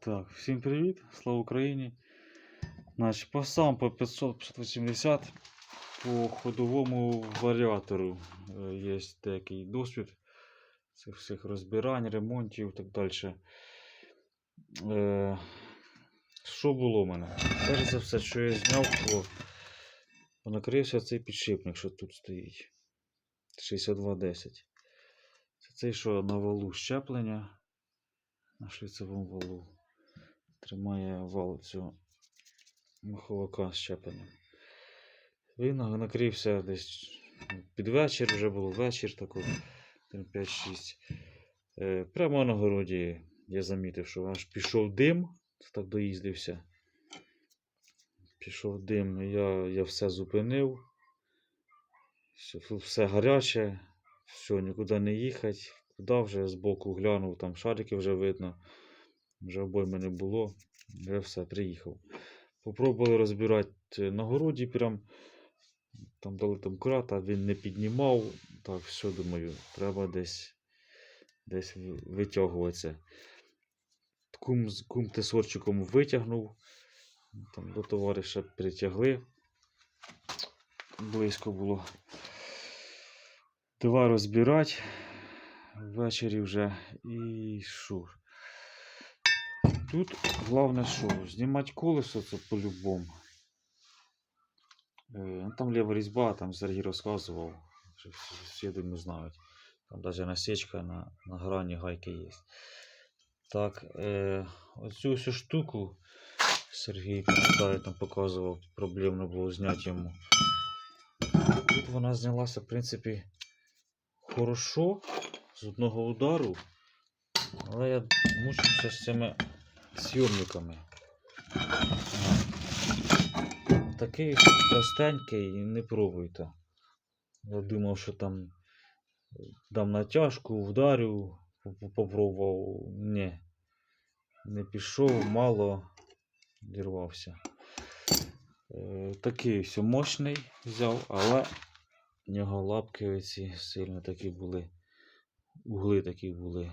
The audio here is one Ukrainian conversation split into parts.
Так, всім привіт, слава Україні. Значить, по сам по 500-580 по ходовому варіатору е, є деякий досвід цих всіх розбирань, ремонтів і так далі. Е, що було в мене? Перш за все, що я зняв, то накрився цей підшипник, що тут стоїть. 6210. Це цей, що на валу щеплення на шліцевому валу. Тримає вал цього маховика з. Він накрився десь під вечір, вже було вечір такий, 5-6. Е, Прямо на городі я замітив, що аж пішов дим, так доїздився. Пішов дим, я, я все зупинив. Все гаряче, все, нікуди не їхати. Куди вже збоку глянув, там шарики вже видно. Вже обойми не було. Я все, приїхав. Попробували розбирати на городі прям. Там дали там крата, він не піднімав. Так, все, думаю, треба десь десь витягуватися. Кум, кум тесорчиком витягнув. Там до товариша притягли. Близько було. Давай розбирати. Ввечері вже і що? Тут головне що? Знімати колесо це по-любому. Е, ну, там ліва різьба, там Сергій розказував, що всі, думаю, знають. Там навіть насічка на, на грані гайки є. Так, е, оцю всю штуку Сергій пам'ятаю, там показував, проблемно було зняти йому. Тут вона знялася, в принципі, хорошо, з одного удару. Але я мучився з цими зйомниками. Такий простенький, не пробуйте. Я думав, що там дам натяжку, вдарю, попробував. Ні. Не пішов, мало дірвався. Е, такий все мощний взяв, але в нього лапки оці сильно такі були. Угли такі були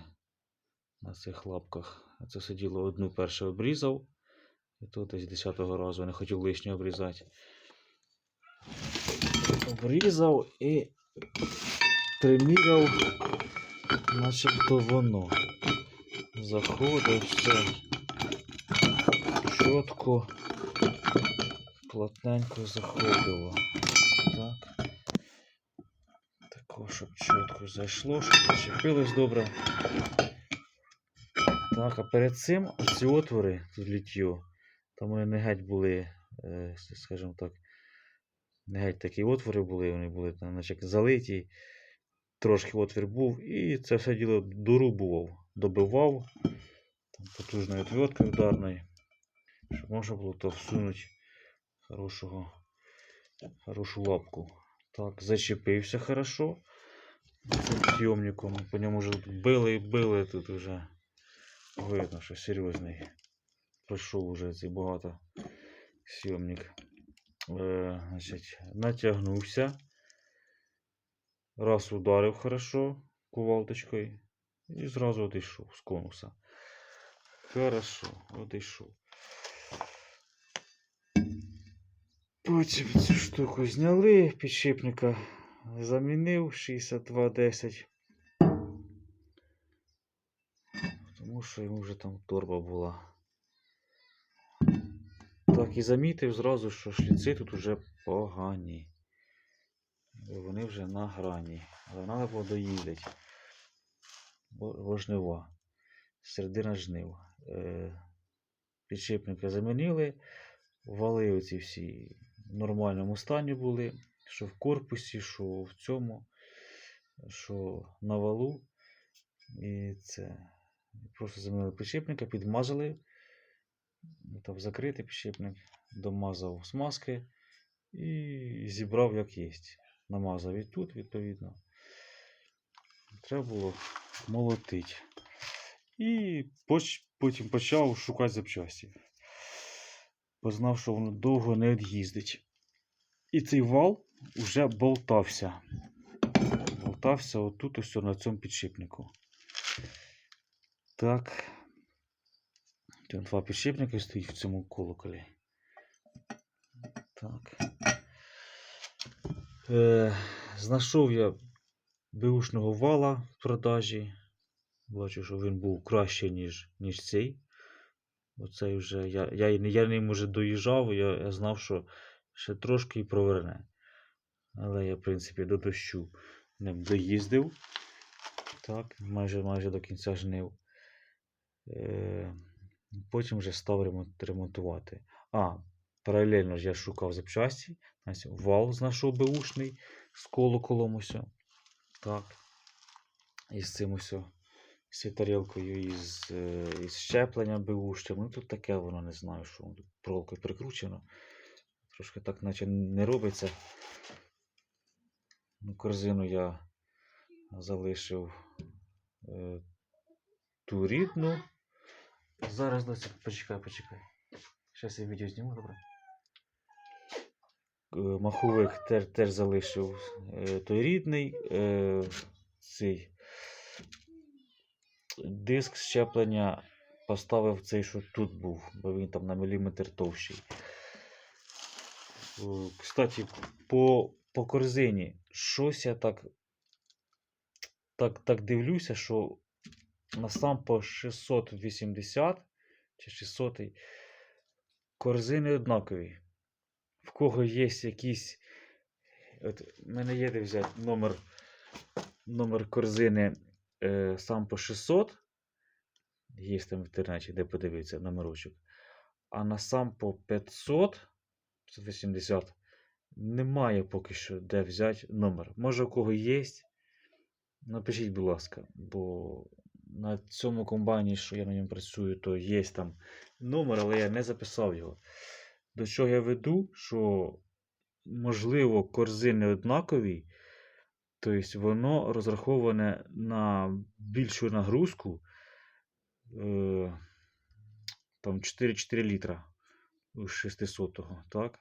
на цих лапках. Це сиділо одну перше обрізав. І то десь 10-го разу не хотів лишнє обрізати. Обрізав і приміряв, начебто воно. Заходив все чітко, плотненько заходило. Так. Тако, щоб чітко зайшло, щоб зачепилось добре. Так, а перед цим ці отвори тут літтю, там вони не геть були, е, скажімо так, не геть такі отвори були, вони були там, наче залиті. Трошки отвір був, і це все діло дорубував, добивав там, потужною отверткою ударною, щоб можна було то всунути хорошого, хорошу лапку. Так, зачепився хорошо цим зйомником. По ньому вже били і били тут вже. Видно, що серйозний. Пройшов уже цей багато сйомник. Е, значить, натягнувся. Раз ударив хорошо кувалдочкою і зразу одійшов з конуса. Хорошо, одійшов. Потім цю штуку зняли, підшипника замінив 6210. Що йому вже там торба була. Так, і замітив зразу, що шліци тут уже погані. Вони вже на грані. Але треба було доїздити. Бо. Середина жнив. Е, підшипника замінили. Вали оці всі в нормальному стані були. Що в корпусі, що в цьому, що на валу. І це. Просто замінили підшипника, підмазали. Там закритий підшипник, домазав смазки і зібрав як є. Намазав і тут, відповідно. Треба було молотити. І потім почав шукати запчасті. Познав, що воно довго не від'їздить. І цей вал вже болтався. Болтався отут ось на цьому підшипнику. Так. Там два підшипники стоїть в цьому колоколі. Так. Е, знайшов я беушного вала в продажі. Бачу, що він був краще, ніж, ніж цей. Оцей вже я, я, не- я ним уже доїжджав, я, я знав, що ще трошки і проверне. Але я, в принципі, до дощу ним доїздив. Так, майже, майже до кінця жнив. Е, потім вже став ремонтувати. А, паралельно ж я шукав запчасті. Вал знайшов беушний з колоколом ось. Так. І з цим ось. З тарілкою із, е, із щепленням беушним. Ну тут таке воно не знаю, що проволокою прикручено. Трошки так, наче не робиться. Ну, корзину я залишив е, ту рідну. Зараз доця, почекай, почекай. Зараз я відео зніму, добре. Е, Маховик теж, теж залишив е, той рідний. Е, цей диск щеплення поставив цей, що тут був, бо він там на міліметр товщий. Кстати, по, по корзині щось я так, так, так дивлюся, що на сам по 680 чи 600 корзини однакові. В кого є якісь. От в мене є де взяти номер, номер корзини е, сам по 600. Є там в інтернеті, де подивитися номерочок. А на сам по 500, 580 немає поки що де взяти номер. Може, у кого є. Напишіть, будь ласка, бо на цьому комбайні, що я на ньому працюю, то є там номер, але я не записав його. До чого я веду, що можливо корзини однакові, тобто воно розраховане на більшу нагрузку, е, там 4-4 літра у 600-го, так?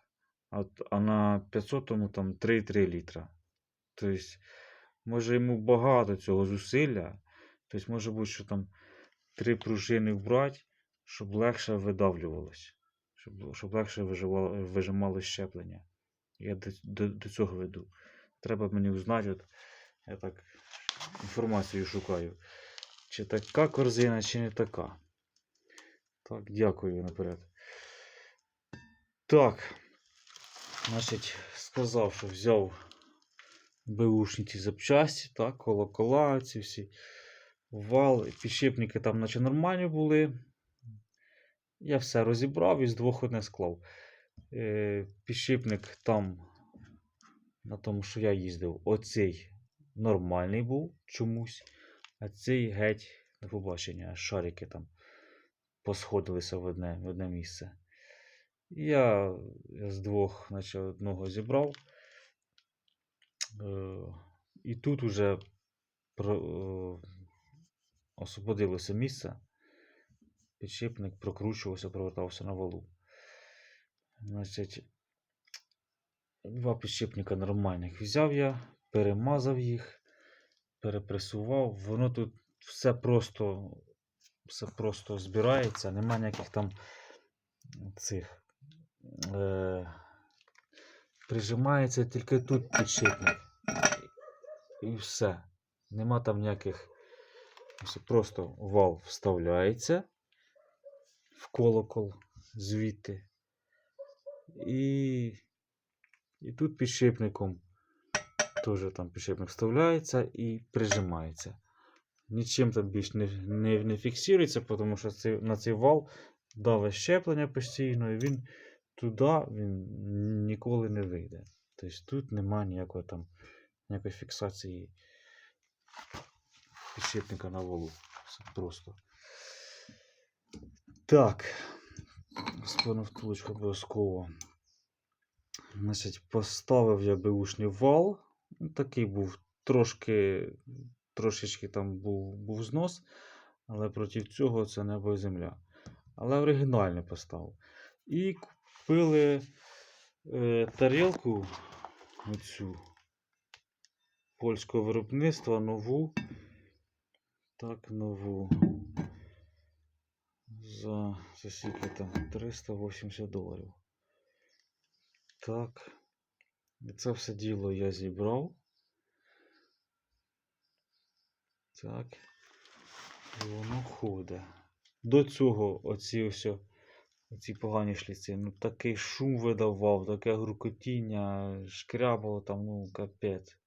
А, а на 500-му там 3,3 літра. Тобто, може йому багато цього зусилля. Тобто, може бути, що там три пружини вбрати, щоб легше видавлювалось, щоб, щоб легше виживало, вижимало щеплення. Я до, до, до цього веду. Треба мені узнати, от я так інформацію шукаю. Чи така корзина, чи не така. Так, дякую наперед. Так. Значить, сказав, що взяв беушні ці запчасті, так, колокола, ці всі вал, підшипники там наче нормальні були. Я все розібрав і з двох одне склав. Е, підшипник там, на тому, що я їздив, оцей нормальний був чомусь, а цей геть на побачення, шарики там посходилися в одне, в одне місце. Я, з двох, наче одного зібрав. Е, і тут уже е, освободилося місце. Підшипник прокручувався, провертався на валу. Значить, два підшипника нормальних взяв я, перемазав їх, перепресував. Воно тут все просто, все просто збирається, нема ніяких там цих. Е, прижимається тільки тут підшипник. І все. Нема там ніяких. Просто вал вставляється в колокол звідти. І, і тут підшипником теж там підшипник вставляється і прижимається. Нічим там більш не, не, не фіксується, тому що цей, на цей вал даве щеплення постійно, і він туди він ніколи не вийде. Тобто тут немає ніякої там ніякої фіксації підшипника на валу. Все просто. Так. Спину втулочку обов'язково. Значить, поставив я беушний вал. Такий був трошки, трошечки там був, був знос, але проти цього це небо і земля. Але оригінальний поставив. І купили е, тарілку оцю польського виробництва нову. Так, нову. за, за скільки там 380 доларів. Так. Це все діло я зібрав. Так. Воно ходить. До цього оці ось оці погані шліці. Ну такий шум видавав, таке грукотіння, шкрябало там, ну, капець.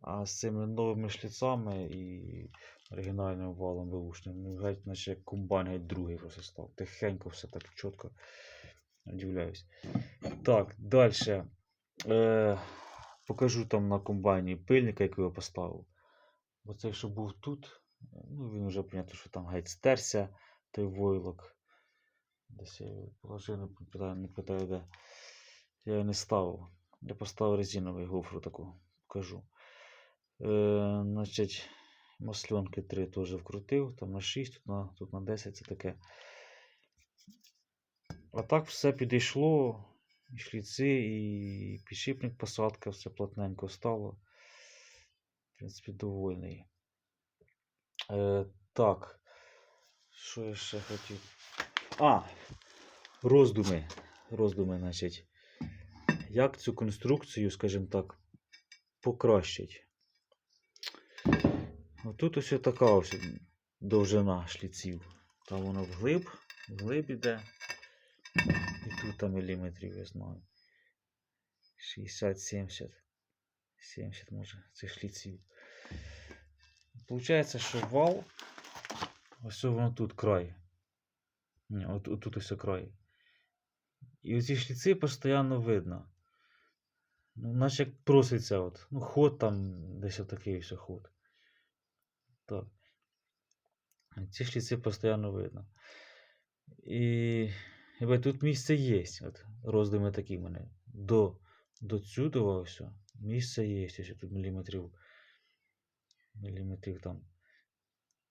А з цими новими шліцами і оригінальним валом беушним, ну геть, наче як комбайн геть другий просто став. Тихенько все так чітко. Удивляюсь. Так, далі. Е, покажу там на комбайні пильника, який я поставив. Бо цей, що був тут, ну він вже понятно, що там геть стерся, той войлок. Десь я положив, не питаю, не питаю де. Я його не ставив. Я поставив резиновий гофру таку, покажу. Е, значить, масленки 3 теж вкрутив, там на 6, тут на, тут на 10 це таке. А так все підійшло. І шліци, і підшипник посадка, все плотненько стало. В принципі, довольний. Е, так. Що я ще хотів? А! Роздуми. Роздуми, значить. Як цю конструкцію, скажімо так, покращить? Тут ось така ось довжина шліців. Там воно вглиб, вглиб іде. І тут міліметрів, я знаю. 60-70. 70 може, цих шліців. Получається, що вал. Ось воно тут край. Ні, от, от тут ось край. І оці шліци постійно видно. Ну, наче як проситься, от. Ну, ход там десь отакий ось ход. Так. Ці шліци постійно видно. І якби тут місце є. От, роздуми такі в мене. До, до цюдова ось. Місце є, ось тут міліметрів. Міліметрів там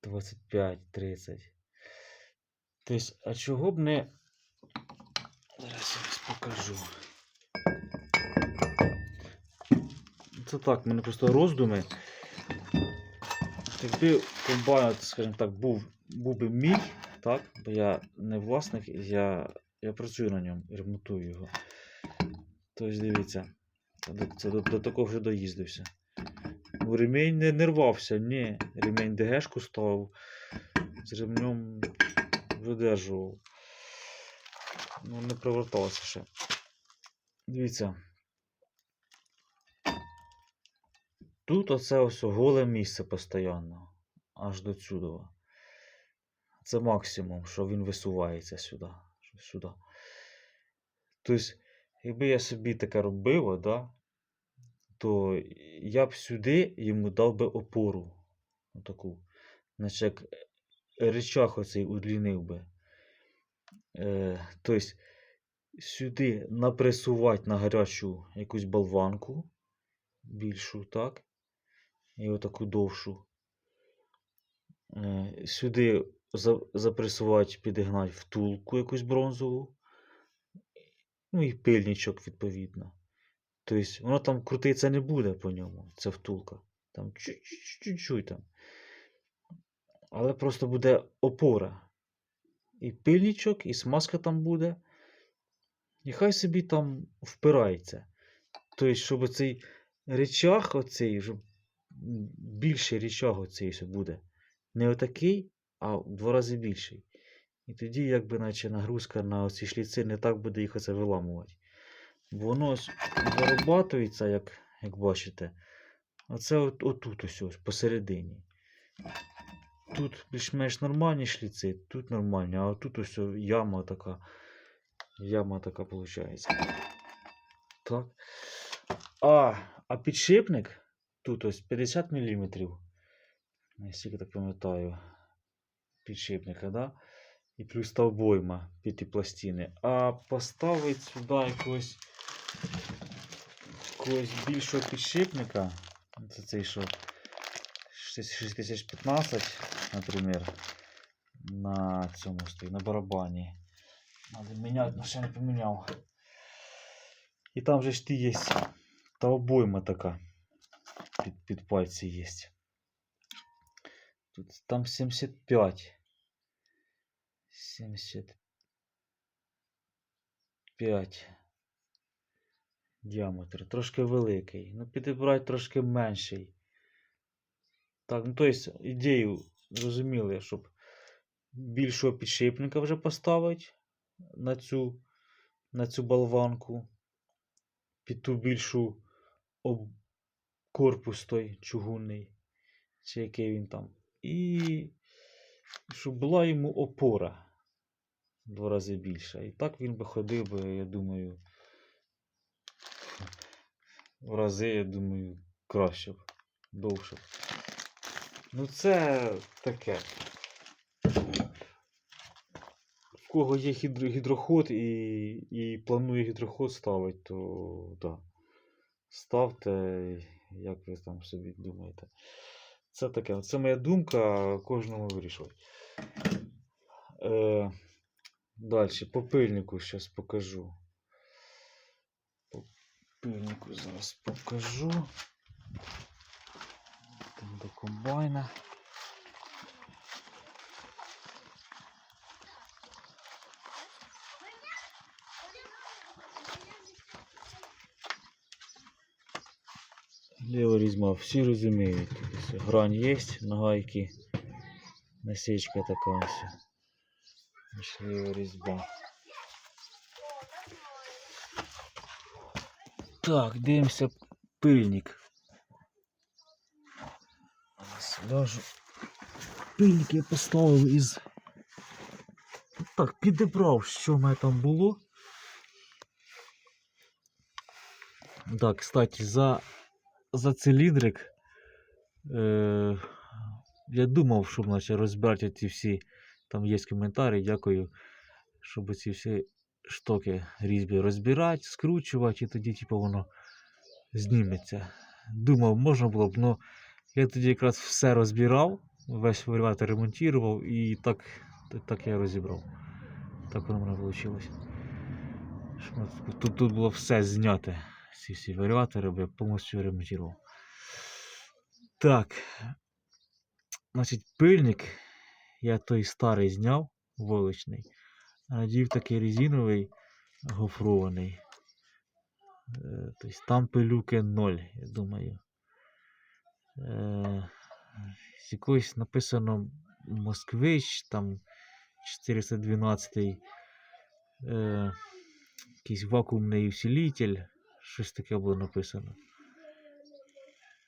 25-30. Тобто, а чого б не. Зараз я ось покажу. Це так, в мене просто роздуми. Якби комбайн, скажімо так, був, був би мій, так? Бо я не власник, я, я працюю на ньому і ремонтую його. Тобто, дивіться, до, це до, до такого вже доїздився. Ну, Ремінь не, не рвався, ні. Ремінь ДГшку ставив, з ремнем видержував. Ну, не приверталося ще. Дивіться. Тут оце ось голе місце постійно, аж до цюдова. Це максимум, що він висувається сюди. сюди. Тобто, якби я собі таке робив, да, то я б сюди йому дав би опору. Отаку. Значить, як речах оцей удлінив би. Е, тобто, сюди напресувати на гарячу якусь болванку більшу, так? І отаку довшу. Е, Сюди запресувати, підігнати втулку якусь бронзову. Ну і пильничок, відповідно. Тобто, воно там крутиться не буде по ньому, ця втулка. Там чуть-чуть там. Але просто буде опора. І пильничок, і смазка там буде. І хай собі там впирається. Тобто, щоб цей речах оцей, щоб м, більший речах оцей буде. Не отакий, а в два рази більший. І тоді, якби, наче нагрузка на оці шліци не так буде їх оце виламувати. Бо воно ось вирабатується, як, як бачите. Оце от, отут ось, ось посередині. Тут більш-менш нормальні шліци, тут нормальні, а тут ось яма така. Яма така виходить. Так. А, а підшипник тут ось 50 мм. Я стільки так пам'ятаю. Підшипника, да? І плюс та обойма п'ятипластини. А поставити сюди якогось, якогось більшого підшипника. Це цей що 6015, наприклад, на цьому стоїть, на барабані. Надо міняти, але ще не поміняв. І там же ж ти є та обойма така. Під, під пальці є. Тут там 75. 75 діаметр. Трошки великий. Ну, підібрати трошки менший. Так, ну тобто, ідею зрозуміли, щоб більшого підшипника вже поставити на цю, на цю болванку. Під ту більшу об... корпус той чугунний, чи який він там. І щоб була йому опора два рази більша. І так він би ходив би, я думаю, в рази, я думаю, краще б, довше б. Ну, це таке. В кого є гідро- гідроход і, і планує гідроход ставити, то да. Ставте, як ви там собі думаєте. Це таке. Це моя думка, кожному вирішувати. Е, далі, по пильнику зараз покажу. По пильнику зараз покажу. Там до комбайна. Ліва різьма, всі розуміють. Грань є на гайки. Насічка така ось. Ліва різьба. Так, дивимося пильник. Ляжу. Пильник я поставив із. Так, підібрав, що в мене там було. Так, кстати, за за циліндрик. Е, я думав, щоб наче розбирати ці всі. Там є коментарі, дякую. Щоб ці всі штоки різьби розбирати, скручувати, і тоді, типу, воно зніметься. Думав, можна було б, але я тоді якраз все розбирав, весь варіатор ремонтував і так, так я розібрав. Так воно в мене вийшло. Тут, тут було все зняте. Всі варіатори бо я повністю ремонтував. Так. Значить, пильник я той старий зняв, вуличний. Надів такий резиновий гофрований. Е, Тобто там пилюки 0, я думаю. Е, З якоїсь написано Москвич, там 412 е, якийсь вакуумний усилитель, щось таке було написано.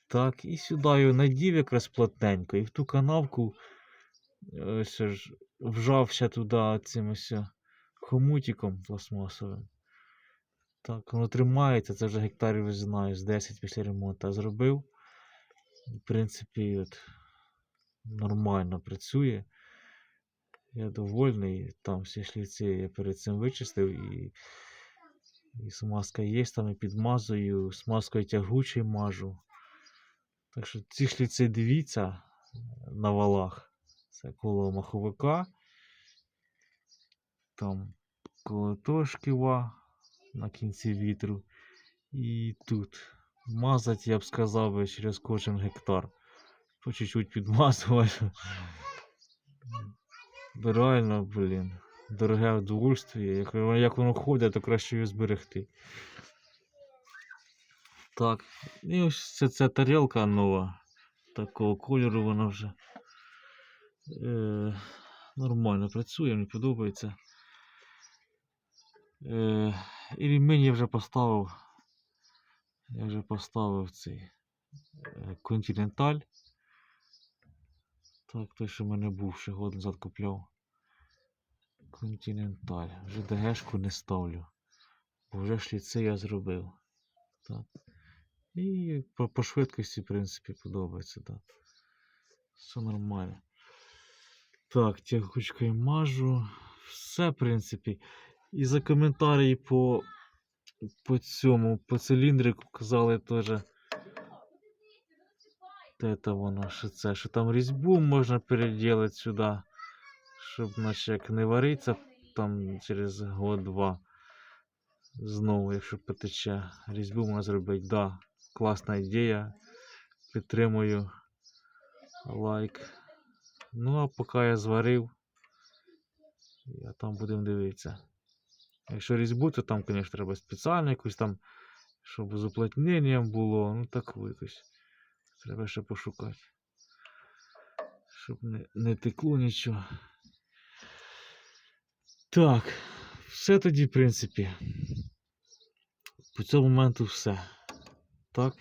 Так, і сюди надів якраз плотненько, і в ту канавку е, ось ж вжався туди цим ось хомутиком пластмасовим. Так, воно тримається, це вже гектарів, знаю, з 10 після ремонту зробив. В принципі, от, нормально працює. Я довольний. Там всі шліці я перед цим вичистив і, і смазка є, там і підмазую, смазкою тягучий мажу. Так що ці шліці дивіться на валах. Це коло маховика. Там коло тошківа на кінці вітру. І тут. Мазати, я б сказав, через кожен гектар. По чуть-чуть підмазувати. Реально, блін. Дороге удовольствие. Як, як воно ходить, то краще його зберегти. Так. І ось це, ця тарілка нова. Такого кольору вона вже. Е, нормально працює, мені подобається. Е, і ремінь я вже поставив. Я вже поставив цей е, Continental. Так, той, що в мене був, ще год назад купляв. Continental. Вже ДГшку не ставлю. Бо вже шліци я зробив. Так. І по, по швидкості, в принципі, подобається, так. Все нормально. Так, тягучкою мажу. Все, в принципі. І за коментарі по, по цьому, по циліндрику казали теж. Це воно, що це? Що там різьбу можна переділити сюди, щоб наче як не вариться там через год-два. Знову, якщо потече, різьбу можна зробити. Да, класна ідея. Підтримую лайк. Ну, а поки я зварив, я там будемо дивитися. Якщо різьбу, то там, звісно, треба спеціально якусь там, щоб з уплотненням було, ну так якось. Треба ще пошукати. Щоб не, не текло нічого. Так, все тоді, в принципі. По цьому моменту все. Так.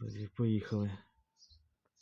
Тоді поїхали.